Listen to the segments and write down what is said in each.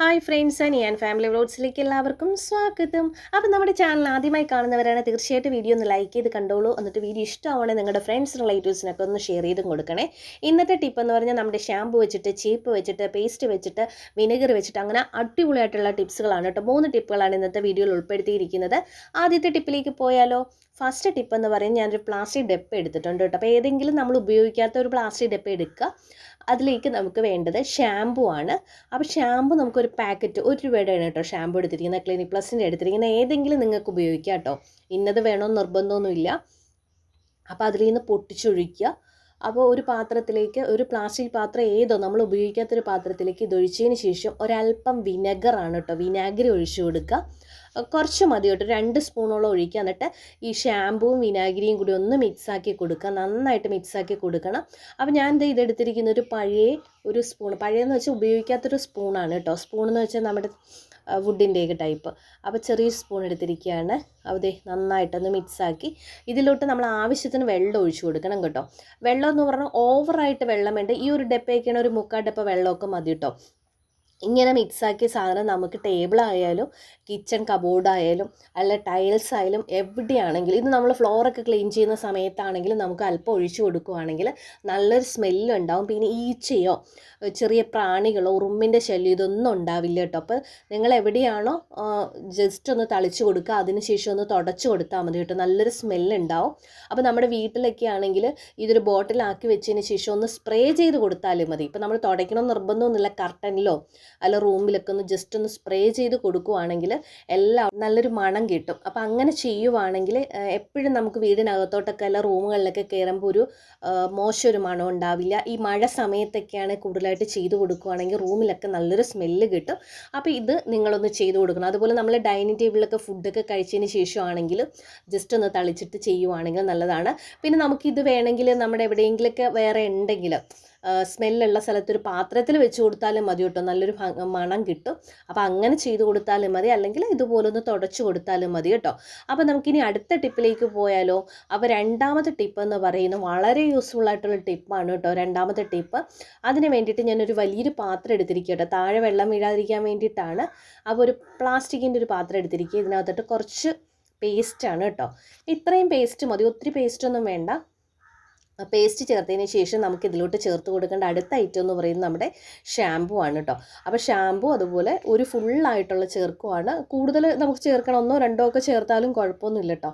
Hi friends ഞാൻ family വ്ലോഗ്സിലേക്ക് എല്ലാവർക്കും സ്വാഗതം. അപ്പോൾ നമ്മുടെ ചാനൽ ആദ്യമായി കാണുന്നവരാണ് തീർച്ചയായിട്ടും വീഡിയോ ഒന്ന് ലൈക്ക് ചെയ്ത് കണ്ടോളൂ. എന്നിട്ട് വീഡിയോ ഇഷ്ടമാണെങ്കിൽ നിങ്ങളുടെ ഫ്രണ്ട്സ് റിലേറ്റീവ്സിനൊക്കെ ഒന്ന് ഷെയർ ചെയ്തും കൊടുക്കണേ. ഇന്നത്തെ ടിപ്പ് എന്ന് പറഞ്ഞാൽ നമ്മുടെ ഷാമ്പു വെച്ചിട്ട് ചീപ്പ് വെച്ചിട്ട് പേസ്റ്റ് വെച്ചിട്ട് വിനെഗർ വെച്ചിട്ട് അങ്ങനെ അടിപൊളിയായിട്ടുള്ള ടിപ്സുകളാണ് കേട്ടോ. മൂന്ന് ടിപ്പുകളാണ് ഇന്നത്തെ വീഡിയോയിൽ ഉൾപ്പെടുത്തിയിരിക്കുന്നത്. ആദ്യത്തെ ടിപ്പിലേക്ക് പോയാലോ? ഫസ്റ്റ് ടിപ്പ് എന്ന് പറയുന്നത് ഞാനൊരു പ്ലാസ്റ്റിക് ഡെപ്പ് എടുത്തിട്ടുണ്ട് കേട്ടോ. അപ്പോൾ ഏതെങ്കിലും നമ്മൾ ഉപയോഗിക്കാത്ത ഒരു പ്ലാസ്റ്റിക് ഡെപ്പ് എടുക്കുക. അതിലേക്ക് നമുക്ക് വേണ്ടത് ഷാമ്പു ആണ്. അപ്പോൾ ഷാമ്പു നമുക്കൊരു പാക്കറ്റ് ഒരു രൂപയുടെയാണ് കേട്ടോ ഷാമ്പു എടുത്തിരിക്കുന്നത്. ക്ലിനിക് പ്ലസിന്റെ എടുത്തിരിക്കുന്ന ഏതെങ്കിലും നിങ്ങൾക്ക് ഉപയോഗിക്കാം കേട്ടോ. ഇന്നത് വേണമെന്ന് നിർബന്ധമൊന്നുമില്ല. അപ്പോൾ അതിൽ നിന്ന് പൊട്ടിച്ചൊഴിക്കുക. അപ്പോൾ ഒരു പാത്രത്തിലേക്ക് ഒരു പ്ലാസ്റ്റിക് പാത്രം ഏതോ നമ്മൾ ഉപയോഗിക്കാത്തൊരു പാത്രത്തിലേക്ക് ഇതൊഴിച്ചതിന് ശേഷം ഒരല്പം വിനെഗറാണ് കേട്ടോ. വിനാഗിരി ഒഴിച്ചു കൊടുക്കുക. കുറച്ച് മതി കേട്ടോ. രണ്ട് സ്പൂണോളം ഒഴിക്കുക. എന്നിട്ട് ഈ ഷാമ്പുവും വിനാഗിരിയും കൂടി ഒന്ന് മിക്സാക്കി കൊടുക്കുക. നന്നായിട്ട് മിക്സാക്കി കൊടുക്കണം. അപ്പോൾ ഞാൻ ഇത് ഇതെടുത്തിരിക്കുന്ന ഒരു പഴയ ഒരു സ്പൂൺ പഴയെന്ന് വെച്ചാൽ ഉപയോഗിക്കാത്തൊരു സ്പൂണാണ് കേട്ടോ. സ്പൂൺ എന്ന് വെച്ചാൽ നമ്മുടെ വുഡിന്റെയൊക്കെ ടൈപ്പ് അപ്പോൾ ചെറിയ സ്പൂൺ എടുത്തിരിക്കുകയാണ്. അതെ നന്നായിട്ടൊന്ന് മിക്സാക്കി ഇതിലോട്ട് നമ്മൾ ആവശ്യത്തിന് വെള്ളം ഒഴിച്ചു കൊടുക്കണം കേട്ടോ. വെള്ളം എന്ന് പറഞ്ഞാൽ ഓവറായിട്ട് വെള്ളം വേണ്ട. ഈ ഒരു ഡപ്പയൊക്കെയാണ് ഒരു മുക്കാൽ ഡപ്പ വെള്ളമൊക്കെ മതി കേട്ടോ. ഇങ്ങനെ മിക്സാക്കിയ സാധനം നമുക്ക് ടേബിളായാലും കിച്ചൺ കബോർഡായാലും അല്ല ടൈൽസ് ആയാലും എവിടെയാണെങ്കിലും ഇത് നമ്മൾ ഫ്ലോറൊക്കെ ക്ലീൻ ചെയ്യുന്ന സമയത്താണെങ്കിലും നമുക്ക് അല്പം ഒഴിച്ചു കൊടുക്കുകയാണെങ്കിൽ നല്ലൊരു സ്മെല്ല് ഉണ്ടാവും. പിന്നെ ഈച്ചയോ ചെറിയ പ്രാണികളോ ഉറുമ്പിന്റെ ശല്യം ഇതൊന്നും ഉണ്ടാവില്ല കേട്ടോ. അപ്പോൾ നിങ്ങൾ എവിടെയാണോ ജസ്റ്റ് ഒന്ന് തളിച്ചു കൊടുക്കുക. അതിനുശേഷം ഒന്ന് തുടച്ചു കൊടുത്താൽ മതി കേട്ടോ. നല്ലൊരു സ്മെല്ലുണ്ടാവും അപ്പോൾ നമ്മുടെ വീട്ടിലൊക്കെ ആണെങ്കിൽ ഇതൊരു ബോട്ടിലാക്കി വെച്ചതിന് ശേഷം ഒന്ന് സ്പ്രേ ചെയ്ത് കൊടുത്താലും മതി. ഇപ്പോൾ നമ്മൾ തുടയ്ക്കണം നിർബന്ധമൊന്നുമില്ല. കർട്ടനിലോ അല്ല റൂമിലൊക്കെ ഒന്ന് ജസ്റ്റ് ഒന്ന് സ്പ്രേ ചെയ്ത് കൊടുക്കുവാണെങ്കിൽ എല്ലാം നല്ലൊരു മണം കിട്ടും. അപ്പോൾ അങ്ങനെ ചെയ്യുവാണെങ്കിൽ എപ്പോഴും നമുക്ക് വീടിനകത്തോട്ടൊക്കെ അല്ല റൂമുകളിലൊക്കെ കയറുമ്പോൾ ഒരു മോശമൊരു മണം ഉണ്ടാവില്ല. ഈ മഴ സമയത്തൊക്കെയാണ് കൂടുതലായിട്ട് ചെയ്ത് കൊടുക്കുവാണെങ്കിൽ റൂമിലൊക്കെ നല്ലൊരു സ്മെല്ല് കിട്ടും. അപ്പോൾ ഇത് നിങ്ങളൊന്ന് ചെയ്ത് കൊടുക്കണം. അതുപോലെ നമ്മൾ ഡൈനിങ് ടേബിളിലൊക്കെ ഫുഡൊക്കെ കഴിച്ചതിന് ശേഷമാണെങ്കിൽ ജസ്റ്റ് ഒന്ന് തളിച്ചിട്ട് ചെയ്യുവാണെങ്കിൽ നല്ലതാണ്. പിന്നെ നമുക്കിത് വേണമെങ്കിൽ നമ്മുടെ എവിടെയെങ്കിലുമൊക്കെ വേറെ ഉണ്ടെങ്കിൽ സ്മെല്ലുള്ള സ്ഥലത്തൊരു പാത്രത്തിൽ വെച്ച് കൊടുത്താലും മതി കേട്ടോ. നല്ലൊരു മണം കിട്ടും. അപ്പോൾ അങ്ങനെ ചെയ്ത് കൊടുത്താലും മതി. അല്ലെങ്കിൽ ഇതുപോലൊന്ന് തുടച്ച് കൊടുത്താലും മതി കേട്ടോ. അപ്പോൾ നമുക്കിനി അടുത്ത ടിപ്പിലേക്ക് പോയാലോ? അപ്പോൾ രണ്ടാമത്തെ ടിപ്പ് എന്ന് പറയുന്നത് വളരെ യൂസ്ഫുൾ ആയിട്ടുള്ള ടിപ്പാണ് കേട്ടോ രണ്ടാമത്തെ ടിപ്പ്. അതിന് വേണ്ടിയിട്ട് ഞാനൊരു വലിയൊരു പാത്രം എടുത്തിരിക്കുക കേട്ടോ. താഴെ വെള്ളം വീഴാതിരിക്കാൻ വേണ്ടിയിട്ടാണ്. അപ്പോൾ ഒരു പ്ലാസ്റ്റിക്കിന്റെ ഒരു പാത്രം എടുത്തിരിക്കുക ഇതിനകത്തോട്ട് കുറച്ച് പേസ്റ്റാണ് കേട്ടോ. ഇത്രയും പേസ്റ്റ് മതി. ഒത്തിരി പേസ്റ്റൊന്നും വേണ്ട. പേസ്റ്റ് ചേർത്തതിന് ശേഷം നമുക്ക് ഇതിലോട്ട് ചേർത്ത് കൊടുക്കേണ്ട അടുത്ത ഐറ്റം എന്ന് പറയുന്നത് നമ്മുടെ ഷാമ്പു ആണ് കേട്ടോ അപ്പോൾ ഷാമ്പു അതുപോലെ ഒരു ഫുള്ളായിട്ടുള്ള ചേർക്കുവാണ്. കൂടുതൽ നമുക്ക് ചേർക്കണം ഒന്നോ രണ്ടോ ഒക്കെ ചേർത്താലും കുഴപ്പമൊന്നുമില്ല കേട്ടോ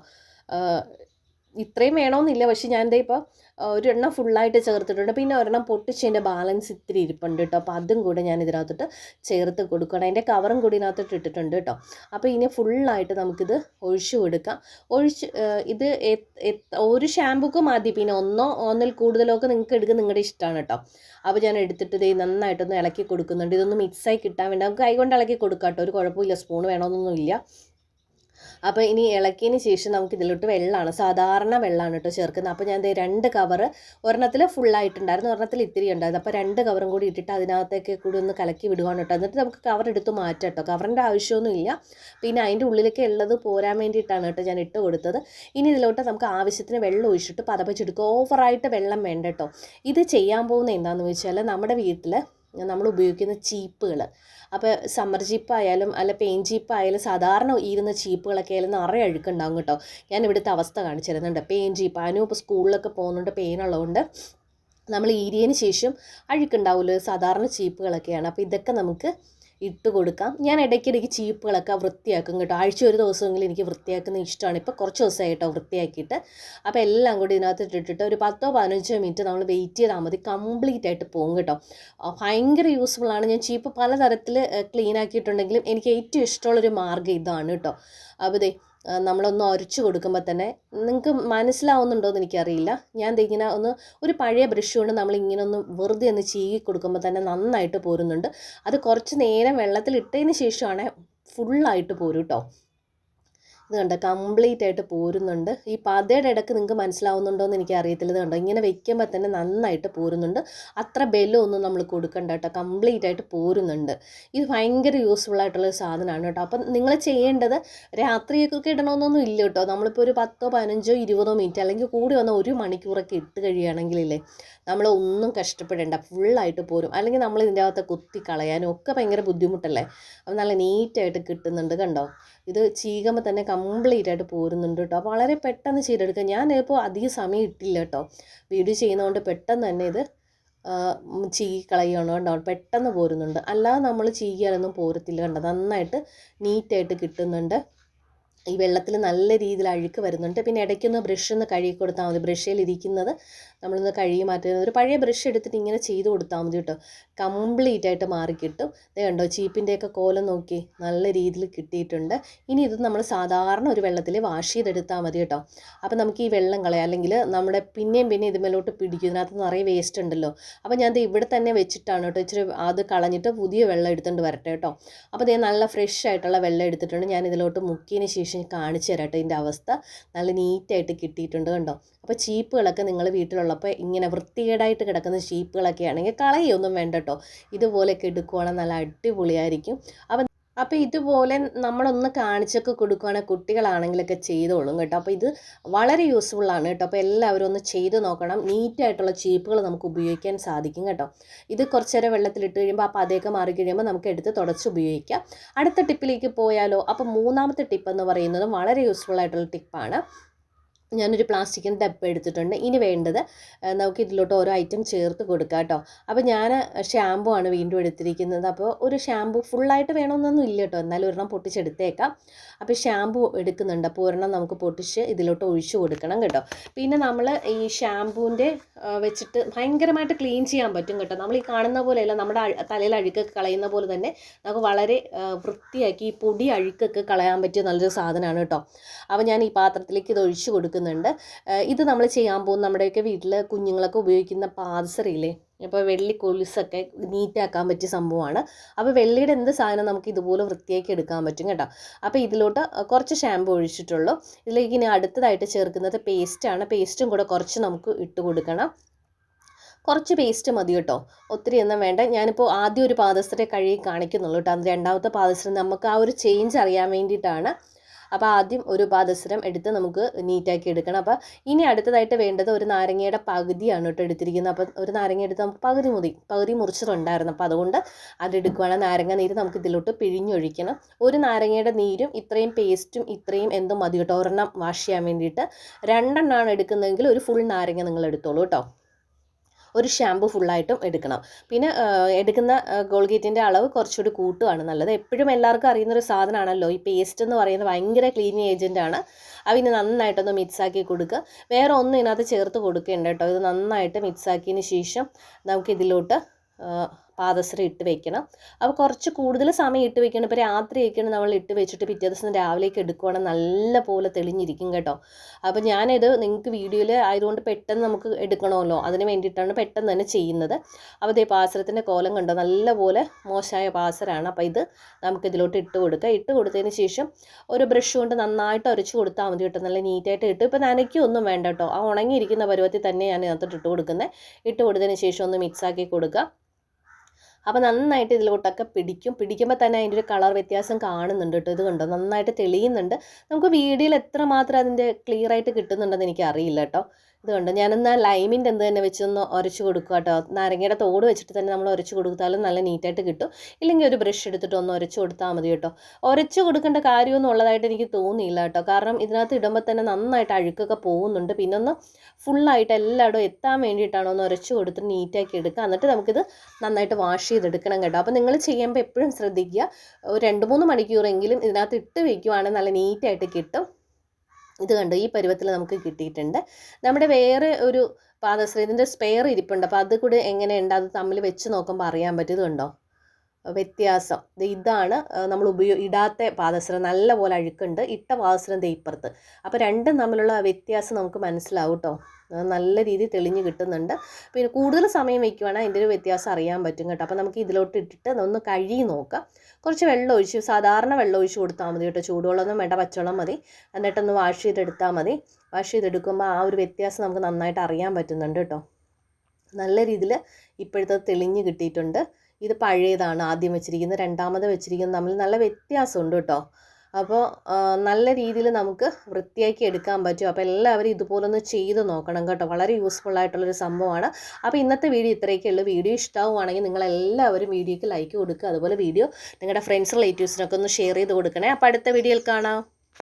ഇത്രയും വേണമെന്നില്ല പക്ഷേ ഞാൻ എന്താ ഇപ്പോൾ ഒരെണ്ണം ഫുള്ളായിട്ട് ചേർത്തിട്ടുണ്ട്. പിന്നെ ഒരെണ്ണം പൊട്ടിച്ചതിന്റെ ബാലൻസ് ഇത്തിരി ഇരിപ്പുണ്ട് കേട്ടോ. അപ്പോൾ അതും കൂടെ ഞാൻ ഇതിനകത്തോട്ട് ചേർത്ത് കൊടുക്കണം അതിന്റെ കവറും കൂടി ഇതിനകത്തോട്ട് ഇട്ടിട്ടുണ്ട് കേട്ടോ. അപ്പോൾ ഇനി ഫുള്ളായിട്ട് നമുക്കിത് ഒഴിച്ചു കൊടുക്കാം. ഒഴിച്ച് ഇത് ഒരു ഷാമ്പൂക്ക് മതി. പിന്നെ ഒന്നോ ഒന്നിൽ കൂടുതലോ ഒക്കെ നിങ്ങൾക്ക് എടുക്കുക നിങ്ങളുടെ ഇഷ്ടമാണ് കേട്ടോ. അപ്പോൾ ഞാൻ എടുത്തിട്ട് ഇത് നന്നായിട്ടൊന്ന് ഇളക്കി കൊടുക്കുന്നുണ്ട്. ഇതൊന്ന് മിക്സായി കിട്ടാൻ വേണ്ടി. നമുക്ക് കൈകൊണ്ട് ഇളക്കി കൊടുക്കാം കേട്ടോ. ഒരു കുഴപ്പമില്ല. സ്പൂൺ വേണമെന്നൊന്നുമില്ല അപ്പോൾ ഇനി ഇളക്കിയതിന് ശേഷം നമുക്ക് ഇതിലോട്ട് വെള്ളമാണ്. സാധാരണ വെള്ളമാണ് കേട്ടോ ചേർക്കുന്നത്. അപ്പോൾ ഞാൻ രണ്ട് കവർ ഒരെണ്ണത്തിൽ ഫുള്ളായിട്ടുണ്ടായിരുന്നു ഒരെണ്ണത്തിൽ ഇത്തിരി ഉണ്ടായിരുന്നു. അപ്പോൾ രണ്ട് കവറും കൂടി ഇട്ടിട്ട് അതിനകത്തേക്ക് കൂടി ഒന്ന് കലക്കി വിടുവാണ് കേട്ടോ. എന്നിട്ട് നമുക്ക് കവർ എടുത്ത് മാറ്റാം കേട്ടോ. കവറിന്റെ ആവശ്യമൊന്നുമില്ല പിന്നെ അതിന്റെ ഉള്ളിലൊക്കെ ഉള്ളത് പോരാൻ വേണ്ടിയിട്ടാണ് കേട്ടോ ഞാൻ ഇട്ട് കൊടുത്തത്. ഇനി ഇതിലോട്ട് നമുക്ക് ആവശ്യത്തിന് വെള്ളം ഒഴിച്ചിട്ട് പതപ്പിച്ചെടുക്കുക. ഓവറായിട്ട് വെള്ളം വേണ്ട കേട്ടോ. ഇത് ചെയ്യാൻ പോകുന്ന എന്താണെന്ന് വെച്ചാൽ നമ്മുടെ വീട്ടിൽ നമ്മൾ ഉപയോഗിക്കുന്ന ചീപ്പുകൾ അപ്പോൾ സമ്മർ ചീപ്പായാലും അല്ല പെയിൻ ചീപ്പായാലും സാധാരണ ഈരുന്ന ചീപ്പുകളൊക്കെ ആയാലും നിറയെ അഴുക്കുണ്ടാകും കേട്ടോ. ഞാൻ ഇവിടുത്തെ അവസ്ഥ കാണിച്ചു തരുന്നുണ്ട് പെയിൻ ചീപ്പ് അനു ഇപ്പോൾ സ്കൂളിലൊക്കെ പോകുന്നുണ്ട് പെയിൻ ഉള്ളതുകൊണ്ട് നമ്മൾ ഈരിയതിന് ശേഷം അഴുക്കുണ്ടാവുമല്ലോ സാധാരണ ചീപ്പുകളൊക്കെയാണ് അപ്പോൾ ഇതൊക്കെ നമുക്ക് ഇട്ട് കൊടുക്കാം. ഞാൻ ഇടയ്ക്കിടയ്ക്ക് ചീപ്പുകളൊക്കെ വൃത്തിയാക്കും കേട്ടോ. ആഴ്ച ഒരു ദിവസമെങ്കിലും എനിക്ക് വൃത്തിയാക്കുന്ന ഇഷ്ടമാണ്. ഇപ്പോൾ കുറച്ച് ദിവസമായിട്ടോ വൃത്തിയാക്കിയിട്ട്. അപ്പോൾ എല്ലാം കൂടി ഇതിനകത്ത് ഇട്ടിട്ട് ഒരു പത്തോ പതിനഞ്ചോ മിനിറ്റ് നമ്മൾ വെയിറ്റ് ചെയ്താൽ മതി. കംപ്ലീറ്റ് ആയിട്ട് പോകും കേട്ടോ. ഭയങ്കര ആണ്. ഞാൻ ചീപ്പ് പലതരത്തിൽ ക്ലീൻ ആക്കിയിട്ടുണ്ടെങ്കിലും എനിക്ക് ഏറ്റവും ഇഷ്ടമുള്ളൊരു മാർഗം ഇതാണ് കേട്ടോ. അപ്പോൾ ദേ നമ്മളൊന്ന് ഒരച്ചു കൊടുക്കുമ്പോൾ തന്നെ നിങ്ങൾക്ക് മനസ്സിലാവുന്നുണ്ടോ എന്ന് എനിക്കറിയില്ല. ഞാൻ ഇങ്ങനെ ഒന്ന് ഒരു പഴയ ബ്രഷ് കൊണ്ട് നമ്മൾ ഇങ്ങനെ ഒന്ന് വെറുതെ ഒന്ന് ചീകി കൊടുക്കുമ്പോൾ തന്നെ നന്നായിട്ട് പോരുന്നുണ്ട്. അത് കുറച്ച് നേരം വെള്ളത്തിൽ ഇട്ടതിന് ശേഷമാണ് ഫുള്ളായിട്ട് പോരും കേട്ടോ ഇത് കണ്ടോ? കംപ്ലീറ്റ് ആയിട്ട് പോരുന്നുണ്ട്. ഈ പതയുടെ ഇടയ്ക്ക് നിങ്ങൾക്ക് മനസ്സിലാവുന്നുണ്ടോ എന്ന് എനിക്ക് അറിയത്തില്ല. ഇത് കണ്ടോ? ഇങ്ങനെ വെക്കുമ്പോൾ തന്നെ നന്നായിട്ട് പോരുന്നുണ്ട്. അത്ര ബലമൊന്നും നമ്മൾ കൊടുക്കണ്ട കേട്ടോ. കംപ്ലീറ്റ് ആയിട്ട് പോരുന്നുണ്ട്. ഇത് ഭയങ്കര യൂസ്ഫുൾ ആയിട്ടുള്ള സാധനമാണ് കേട്ടോ. അപ്പം നിങ്ങൾ ചെയ്യേണ്ടത് രാത്രിയൊക്കെ ഇടണമെന്നൊന്നും ഇല്ല കേട്ടോ. നമ്മളിപ്പോൾ ഒരു പത്തോ പതിനഞ്ചോ ഇരുപതോ മിനിറ്റ് അല്ലെങ്കിൽ കൂടി വന്ന ഒരു മണിക്കൂറൊക്കെ ഇട്ട് കഴിയുകയാണെങ്കിലേ നമ്മൾ ഒന്നും കഷ്ടപ്പെടേണ്ട. ഫുള്ളായിട്ട് പോരും. അല്ലെങ്കിൽ നമ്മൾ ഇതിന്റെ അകത്ത് കുത്തി കളയാനും ഒക്കെ ഭയങ്കര ബുദ്ധിമുട്ടല്ലേ? അപ്പം നല്ല നീറ്റായിട്ട് കിട്ടുന്നുണ്ട് കണ്ടോ? ഇത് ചീകുമ്പോൾ തന്നെ കംപ്ലീറ്റ് ആയിട്ട് പോരുന്നുണ്ട് കേട്ടോ. അപ്പോൾ വളരെ പെട്ടെന്ന് ചെയ്തെടുക്കുക ഞാൻ ഇപ്പോൾ അധികം സമയം ഇട്ടില്ല കേട്ടോ. വീഡിയോ ചെയ്യുന്നതുകൊണ്ട് പെട്ടെന്ന് തന്നെ ഇത് ചീകി കളയണം കേട്ടോ പെട്ടെന്ന് പോരുന്നുണ്ട്. അല്ലാതെ നമ്മൾ ചീകിയാലൊന്നും പോരത്തില്ല കണ്ടോ. നന്നായിട്ട് നീറ്റായിട്ട് കിട്ടുന്നുണ്ട്. ഈ വെള്ളത്തിൽ നല്ല രീതിയിൽ അഴുക്ക് വരുന്നുണ്ട്. പിന്നെ ഇടയ്ക്കൊന്ന് ബ്രഷ് ഒന്ന് കഴുകി കൊടുത്താൽ മതി ബ്രഷിൽ ഇരിക്കുന്നത് നമ്മളൊന്ന് കഴുകി മാറ്റുന്നത് ഒരു പഴയ ബ്രഷ് എടുത്തിട്ട് ഇങ്ങനെ ചെയ്ത് കൊടുത്താൽ മതി കേട്ടോ. കംപ്ലീറ്റ് ആയിട്ട് മാറി കിട്ടും. ഇത് കണ്ടോ ചീപ്പിന്റെയൊക്കെ കോലം നോക്കി നല്ല രീതിയിൽ കിട്ടിയിട്ടുണ്ട്. ഇനി ഇത് നമ്മൾ സാധാരണ ഒരു വെള്ളത്തിൽ വാഷ് ചെയ്തെടുത്താൽ മതി കേട്ടോ. അപ്പോൾ നമുക്ക് ഈ വെള്ളം കളയാം. അല്ലെങ്കിൽ നമ്മുടെ പിന്നെയും പിന്നെ ഇതുമേലോട്ട് പിടിക്കും. ഇതിനകത്ത് നിറയെ വേസ്റ്റ് ഉണ്ടല്ലോ. അപ്പോൾ ഞാനത് ഇവിടെ തന്നെ വെച്ചിട്ടാണ് കേട്ടോ ഇച്ചിരി അത് കളഞ്ഞിട്ട് പുതിയ വെള്ളം എടുത്തുകൊണ്ട് വരട്ടെ കേട്ടോ. അപ്പോൾ ഇത് നല്ല ഫ്രഷ് ആയിട്ടുള്ള വെള്ളം എടുത്തിട്ടുണ്ട്. ഞാൻ ഇതിലോട്ട് മുക്കിയതിന് ശേഷം കാണിച്ചു തരാട്ടെ ഇതിന്റെ അവസ്ഥ. നല്ല നീറ്റായിട്ട് കിട്ടിയിട്ടുണ്ട് കണ്ടോ? അപ്പോൾ ചീപ്പുകളൊക്കെ നിങ്ങൾ വീട്ടിലുള്ളപ്പോൾ ഇങ്ങനെ വൃത്തികേടായിട്ട് കിടക്കുന്ന ചീപ്പുകളൊക്കെ ആണെങ്കിൽ കളയൊന്നും വേണ്ട കേട്ടോ ഇതുപോലെയൊക്കെ എടുക്കുവാണെങ്കിൽ നല്ല അടിപൊളിയായിരിക്കും. അപ്പം അപ്പോൾ ഇതുപോലെ നമ്മളൊന്ന് കാണിച്ചൊക്കെ കൊടുക്കുകയാണെങ്കിൽ കുട്ടികളാണെങ്കിലൊക്കെ ചെയ്തോളും കേട്ടോ. അപ്പോൾ ഇത് വളരെ യൂസ്ഫുള്ളാണ് കേട്ടോ. അപ്പോൾ എല്ലാവരും ഒന്ന് ചെയ്ത് നോക്കണം. നീറ്റായിട്ടുള്ള ചീപ്പുകൾ നമുക്ക് ഉപയോഗിക്കാൻ സാധിക്കും കേട്ടോ. ഇത് കുറച്ച് നേരം വെള്ളത്തിലിട്ട് കഴിയുമ്പോൾ ആ പതയൊക്കെ മാറി കഴിയുമ്പോൾ നമുക്ക് എടുത്ത് തുടച്ച് ഉപയോഗിക്കാം. അടുത്ത ടിപ്പിലേക്ക് പോയാലോ? അപ്പോൾ മൂന്നാമത്തെ ടിപ്പ് എന്ന് പറയുന്നത് വളരെ യൂസ്ഫുൾ ആയിട്ടുള്ള ടിപ്പാണ് ഞാനൊരു പ്ലാസ്റ്റിക്കിന്റെ ഡബ്ബ എടുത്തിട്ടുണ്ട്. ഇനി വേണ്ടത് നമുക്ക് ഇതിലോട്ട് ഓരോ ഐറ്റം ചേർത്ത് കൊടുക്കാം കേട്ടോ. അപ്പോൾ ഞാൻ ഷാമ്പു ആണ് വീണ്ടും എടുത്തിരിക്കുന്നത്. അപ്പോൾ ഒരു ഷാമ്പു ഫുള്ളായിട്ട് വേണമെന്നൊന്നും ഇല്ല കേട്ടോ. എന്നാലും ഒരെണ്ണം പൊട്ടിച്ചെടുത്തേക്കാം. അപ്പോൾ ഷാമ്പു എടുക്കുന്നുണ്ട്. അപ്പോൾ ഒരെണ്ണം നമുക്ക് പൊട്ടിച്ച് ഇതിലോട്ട് ഒഴിച്ചു കൊടുക്കണം കേട്ടോ. പിന്നെ നമ്മൾ ഈ ഷാമ്പൂവിന്റെ വെച്ചിട്ട് ഭയങ്കരമായിട്ട് ക്ലീൻ ചെയ്യാൻ പറ്റും കേട്ടോ. നമ്മൾ ഈ കാണുന്ന പോലെയല്ല നമ്മുടെ തലയിൽ അഴുക്കൊക്കെ കളയുന്ന പോലെ തന്നെ നമുക്ക് വളരെ വൃത്തിയാക്കി ഈ പൊടി അഴുക്കൊക്കെ കളയാൻ പറ്റിയ നല്ലൊരു സാധനമാണ് കേട്ടോ. അപ്പോൾ ഞാൻ ഈ പാത്രത്തിലേക്ക് ഇത് ഒഴിച്ചു കൊടുക്കുന്നുണ്ട് ഇത് നമ്മൾ ചെയ്യാൻ പോകുന്ന നമ്മുടെയൊക്കെ വീട്ടിൽ കുഞ്ഞുങ്ങളൊക്കെ ഉപയോഗിക്കുന്ന പാദസറിയില്ലേ? ഇപ്പോൾ വെള്ളി കൊലുസൊക്കെ നീറ്റാക്കാൻ പറ്റിയ സംഭവമാണ്. അപ്പോൾ വെള്ളിയുടെ എന്ത് സാധനം നമുക്ക് ഇതുപോലെ വൃത്തിയാക്കി എടുക്കാൻ പറ്റും കേട്ടോ. അപ്പോൾ ഇതിലോട്ട് കുറച്ച് ഷാമ്പു ഒഴിച്ചിട്ടുള്ളൂ. ഇതിലേക്ക് ഇനി അടുത്തതായിട്ട് ചേർക്കുന്നത് പേസ്റ്റാണ്. പേസ്റ്റും കൂടെ കുറച്ച് നമുക്ക് ഇട്ട് കൊടുക്കണം. കുറച്ച് പേസ്റ്റ് മതി കേട്ടോ. ഒത്തിരി ഒന്നും വേണ്ട. ഞാനിപ്പോൾ ആദ്യം ഒരു പാദസരെ കഴുകി കാണിക്കുന്നുള്ളൂ കേട്ടോ. അത് രണ്ടാമത്തെ പാദസരം നമുക്ക് ആ ഒരു ചേഞ്ച് അറിയാൻ വേണ്ടിയിട്ടാണ്. അപ്പോൾ ആദ്യം ഒരു പാദസരം എടുത്ത് നമുക്ക് നീറ്റാക്കി എടുക്കണം. അപ്പോൾ ഇനി അടുത്തതായിട്ട് വേണ്ടത് ഒരു നാരങ്ങയുടെ പകുതിയാണ് കേട്ടോ എടുത്തിരിക്കുന്നത്. അപ്പോൾ ഒരു നാരങ്ങ എടുത്ത് നമുക്ക് പകുതി മുതി പകുതി മുറിച്ചിട്ടുണ്ടായിരുന്നു അപ്പോൾ അതുകൊണ്ട് അതെടുക്കുവാണ് നാരങ്ങ നീര് നമുക്ക് ഇതിലോട്ട് പിഴിഞ്ഞൊഴിക്കണം. ഒരു നാരങ്ങയുടെ നീരും ഇത്രയും പേസ്റ്റും ഇത്രയും എന്തും മതി കേട്ടോ. ഒരെണ്ണം വാഷ് ചെയ്യാൻ വേണ്ടിയിട്ട്. രണ്ടെണ്ണമാണ് എടുക്കുന്നതെങ്കിൽ ഒരു ഫുൾ നാരങ്ങ നിങ്ങൾ എടുത്തോളൂ കേട്ടോ. ഒരു ഷാമ്പു ഫുള്ളായിട്ടും എടുക്കണം. പിന്നെ എടുക്കുന്ന ഗോൾഗേറ്റിന്റെ അളവ് കുറച്ചുകൂടി കൂട്ടുകയാണ് നല്ലത്. എപ്പോഴും എല്ലാവർക്കും അറിയുന്നൊരു സാധനമാണല്ലോ ഈ പേസ്റ്റ് എന്ന് പറയുന്നത് ഭയങ്കര ക്ലീനിങ് ഏജന്റാണ് അതിന് നന്നായിട്ടൊന്ന് മിക്സാക്കി കൊടുക്കുക. വേറെ ഒന്നും ഇതിനകത്ത് ചേർത്ത് കൊടുക്കേണ്ട കേട്ടോ. ഇത് നന്നായിട്ട് മിക്സാക്കിയതിന് ശേഷം നമുക്കിതിലോട്ട് പാദസരം ഇട്ട് വെക്കണം. അപ്പോൾ കുറച്ച് കൂടുതൽ സമയം ഇട്ട് വെക്കണം. ഇപ്പോൾ രാത്രിയൊക്കെയാണ് നമ്മൾ ഇട്ട് വെച്ചിട്ട് പിറ്റേ ദിവസം രാവിലേക്ക് എടുക്കുവാണെങ്കിൽ നല്ല പോലെ തെളിഞ്ഞിരിക്കും കേട്ടോ. അപ്പോൾ ഞാനിത് നിങ്ങൾക്ക് വീഡിയോയിൽ ആയതുകൊണ്ട് പെട്ടെന്ന് നമുക്ക് എടുക്കണമല്ലോ. അതിന് വേണ്ടിയിട്ടാണ് പെട്ടെന്ന് തന്നെ ചെയ്യുന്നത്. അപ്പോൾ ഇതേ പാസരത്തിന്റെ കോലം കണ്ടോ? നല്ല പോലെ മോശമായ പാസരാണ്. അപ്പോൾ ഇത് നമുക്ക് ഇതിലോട്ട് ഇട്ട് കൊടുക്കുക ഇട്ട് കൊടുത്തതിന് ശേഷം ഒരു ബ്രഷ് കൊണ്ട് നന്നായിട്ട് ഉരച്ച് കൊടുത്താൽ മതി കേട്ടോ. നല്ല നീറ്റായിട്ട് ഇട്ട്. ഇപ്പോൾ നനയ്ക്കൊന്നും വേണ്ട കേട്ടോ. ആ ഉണങ്ങിയിരിക്കുന്ന പരുവത്തിൽ തന്നെ ഞാൻ ഇതിനകത്തോട്ട് ഇട്ട് കൊടുക്കുന്നത്. ഇട്ട് കൊടുത്തതിന് ശേഷം ഒന്ന് മിക്സാക്കി കൊടുക്കുക. അപ്പോൾ നന്നായിട്ട് ഇതിലോട്ടൊക്കെ പിടിക്കും. പിടിക്കുമ്പോൾ തന്നെ അതിന്റെ ഒരു കളർ വ്യത്യാസം കാണുന്നുണ്ട് കേട്ടോ ഇത് കണ്ടോ? നന്നായിട്ട് തെളിയുന്നുണ്ട്. നമുക്ക് വീഡിയോയിൽ എത്രമാത്രം അതിന്റെ ക്ലിയർ ആയിട്ട് കിട്ടുന്നുണ്ടെന്ന് എനിക്കറിയില്ല കേട്ടോ ഞാനൊന്ന് ഞാനെന്നാ ലൈമിന്റെ എന്ത് തന്നെ വെച്ചൊന്ന് ഉരച്ച് കൊടുക്കുക കേട്ടോ. നാരങ്ങയുടെ തോട് വെച്ചിട്ട് തന്നെ നമ്മൾ ഉരച്ച് കൊടുത്താലും നല്ല നീറ്റായിട്ട് കിട്ടും. ഇല്ലെങ്കിൽ ഒരു ബ്രഷ് എടുത്തിട്ട് ഒന്ന് ഉരച്ച് കൊടുത്താൽ മതി കേട്ടോ. ഉരച്ച് കൊടുക്കേണ്ട കാര്യമൊന്നും ഉള്ളതായിട്ട് എനിക്ക് തോന്നിയില്ല കേട്ടോ. കാരണം ഇതിനകത്ത് ഇടുമ്പോൾ തന്നെ നന്നായിട്ട് അഴുക്കൊക്കെ പോകുന്നുണ്ട്. പിന്നെ ഒന്ന് ഫുള്ളായിട്ട് എല്ലായിടും എത്താൻ വേണ്ടിയിട്ടാണ് ഒന്ന് ഉരച്ച് കൊടുത്തിട്ട് നീറ്റാക്കി എടുക്കുക. എന്നിട്ട് നമുക്കിത് നന്നായിട്ട് വാഷ് ചെയ്തെടുക്കണം കേട്ടോ. അപ്പോൾ നിങ്ങൾ ചെയ്യുമ്പോൾ എപ്പോഴും ശ്രദ്ധിക്കുക. ഒരു രണ്ട് മൂന്ന് മണിക്കൂറെങ്കിലും ഇതിനകത്ത് ഇട്ട് വയ്ക്കുവാണെങ്കിൽ നല്ല നീറ്റായിട്ട് കിട്ടും. ഇത് കണ്ടോ? ഈ പരുവത്തിൽ നമുക്ക് കിട്ടിയിട്ടുണ്ട്. നമ്മുടെ വേറെ ഒരു പാദശ്രീ ഇതിന്റെ സ്പെയർ ഇരിപ്പുണ്ട്. അപ്പോൾ അത് കൂടി എങ്ങനെയുണ്ട്? അത് തമ്മിൽ വെച്ച് നോക്കുമ്പോൾ അറിയാൻ പറ്റും ഇതുണ്ടോ വ്യത്യാസം. ഇതാണ് നമ്മൾ ഉപയോഗ ഇടാത്ത പാദസരം നല്ല പോലെ അഴുക്കുണ്ട്. ഇട്ട പാദസരം തേപ്പുറത്ത് അപ്പോൾ രണ്ടും തമ്മിലുള്ള വ്യത്യാസം നമുക്ക് മനസ്സിലാവും കേട്ടോ. നല്ല രീതിയിൽ തെളിഞ്ഞ് കിട്ടുന്നുണ്ട്. പിന്നെ കൂടുതൽ സമയം വയ്ക്കുവാണെങ്കിൽ അതിന്റെ ഒരു വ്യത്യാസം അറിയാൻ പറ്റും കേട്ടോ. അപ്പോൾ നമുക്ക് ഇതിലോട്ട് ഇട്ടിട്ട് ഒന്ന് കഴുകി നോക്കാം. കുറച്ച് വെള്ളം ഒഴിച്ച് സാധാരണ വെള്ളം ഒഴിച്ച് കൊടുത്താൽ മതി കേട്ടോ. ചൂടുവെള്ളമൊന്നും വേണ്ട പച്ചവെള്ളം മതി. എന്നിട്ടൊന്ന് വാഷ് ചെയ്തെടുത്താൽ മതി. വാഷ് ചെയ്തെടുക്കുമ്പോൾ ആ ഒരു വ്യത്യാസം നമുക്ക് നന്നായിട്ട് അറിയാൻ പറ്റുന്നുണ്ട് കേട്ടോ. നല്ല രീതിയിൽ ഇപ്പോഴത്തെ തെളിഞ്ഞ് കിട്ടിയിട്ടുണ്ട്. ഇത് പഴയതാണ് ആദ്യം വെച്ചിരിക്കുന്നത്. രണ്ടാമത് വെച്ചിരിക്കുന്നത് തമ്മിൽ നല്ല വ്യത്യാസമുണ്ട് കേട്ടോ. അപ്പോൾ നല്ല രീതിയിൽ നമുക്ക് വൃത്തിയാക്കി എടുക്കാൻ പറ്റും. അപ്പോൾ എല്ലാവരും ഇതുപോലൊന്ന് ചെയ്ത് നോക്കണം കേട്ടോ. വളരെ യൂസ്ഫുൾ ആയിട്ടുള്ളൊരു സംഭവമാണ്. അപ്പോൾ ഇന്നത്തെ വീഡിയോ ഇത്രയൊക്കെ ഉള്ളൂ വീഡിയോ ഇഷ്ടമാവുകയാണെങ്കിൽ നിങ്ങളെല്ലാവരും വീഡിയോക്ക് ലൈക്ക് കൊടുക്കുക. അതുപോലെ വീഡിയോ നിങ്ങളുടെ ഫ്രണ്ട്സ് റിലേറ്റീവ്സിനൊക്കെ ഒന്ന് ഷെയർ ചെയ്ത് കൊടുക്കണേ. അപ്പോൾ അടുത്ത വീഡിയോയിൽ കാണാം.